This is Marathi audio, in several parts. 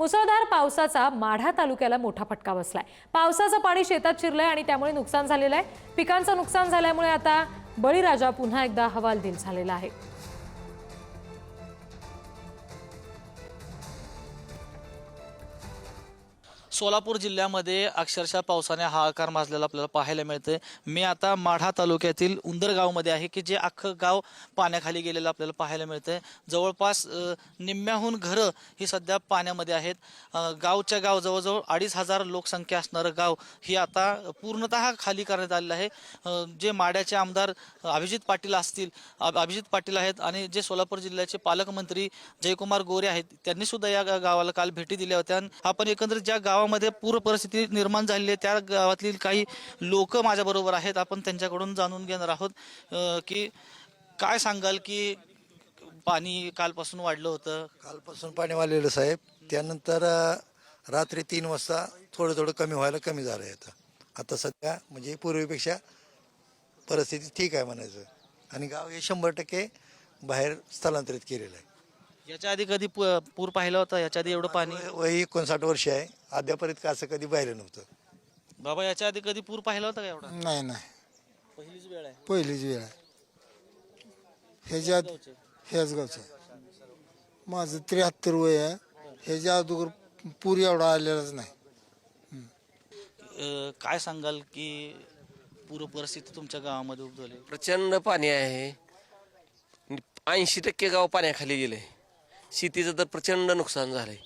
मुसळधार पावसाचा माढा तालुक्याला मोठा फटका बसलाय. पावसाचं पाणी शेतात शिरलंय आणि त्यामुळे नुकसान झालेलं आहे. पिकांचं नुकसान झाल्यामुळे आता बळीराजा पुन्हा एकदा हवालदिल झालेला आहे. सोलापूर जिल्ह्यामध्ये अक्षरशः पावसाने हाहाकार माजलेला आपल्याला पाहायला मिळते मी आता माढा तालुक्यातील उंदर गावमध्ये आहे की जे अख्खं गाव पाण्याखाली गेलेलं आपल्याला पाहायला मिळतंय. जवळपास निम्म्याहून घरं ही सध्या पाण्यामध्ये आहेत. गावच्या गाव जवळजवळ अडीच हजार लोकसंख्या असणारं गाव ही आता पूर्णतः खाली करण्यात आलेलं आहे. जे माड्याचे आमदार अभिजित पाटील असतील अभिजित पाटील आहेत आणि जे सोलापूर जिल्ह्याचे पालकमंत्री जयकुमार गोरे आहेत त्यांनी सुद्धा या गावाला काल भेटी दिल्या होत्या. आणि आपण एकंदरीत ज्या गावामध्ये पूर परिस्थिती निर्माण झालेली आहे. त्या गावातील काही लोक माझ्याबरोबर आहेत. आपण त्यांच्याकडून जाणून घेणार आहोत की काय सांगाल की पाणी कालपासून वाढलं होतं? कालपासून पाणी वाढलेलं साहेब. त्यानंतर रात्री तीन वाजता थोडं थोडं कमी व्हायला कमी झालं आहे आता. आता सध्या म्हणजे पूर्वीपेक्षा परिस्थिती ठीक आहे म्हणायचं. आणि गाव हे शंभर टक्के बाहेर स्थलांतरित केलेलं आहे. याच्या आधी कधी पु- पूर पाहिला होता? याच्या आधी एवढं पाणी? वय- एकोणसाठ वर्ष आहे. अद्यापर्यंत का असं कधी पाहिलं नव्हतं. बाबा याच्या आधी कधी पूर पाहिला होता का एवढा? नाही नाही. पहिलीच वेळ आहे. पहिलीच वेळ आहे. ह्याच्यात गावचे. ह्याच गावचं. माझं त्र्याहत्तर वय आहे. ह्याच्या अगोदर पूर एवढा आलेलाच नाही. अ, काय सांगाल की पूर परिस्थिती तुमच्या गावामध्ये उद्भवली? प्रचंड पाणी आहे. ऐंशी टक्के गाव पाण्याखाली गेले. शेतीचं तर प्रचंड नुकसान झालंय.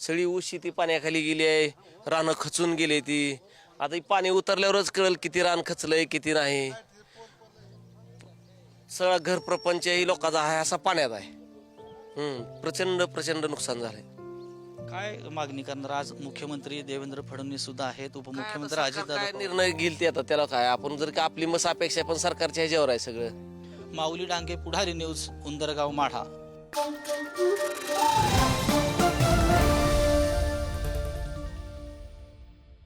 सगळी ऊस शेती पाण्याखाली गेली आहे रानं खचून गेली ती. आता पाणी उतरल्यावरच कळेल किती रान खचलंय किती नाही. सगळा घर प्रपंच ही लोकांचा आहे असा पाण्यात आहे. हम्म प्रचंड प्रचंड नुकसान झालंय. काय मागणी करणार? आज मुख्यमंत्री देवेंद्र फडणवीस सुद्धा आहेत उपमुख्यमंत्री अजित निर्णय घेईल ते आता? त्याला काय? आपण जर का आपली मस अपेक्षा आहे, पण सरकारच्या ह्याच्यावर आहे सगळं. Mauli Dange Pudhari news Undargaon Madha. Thank you.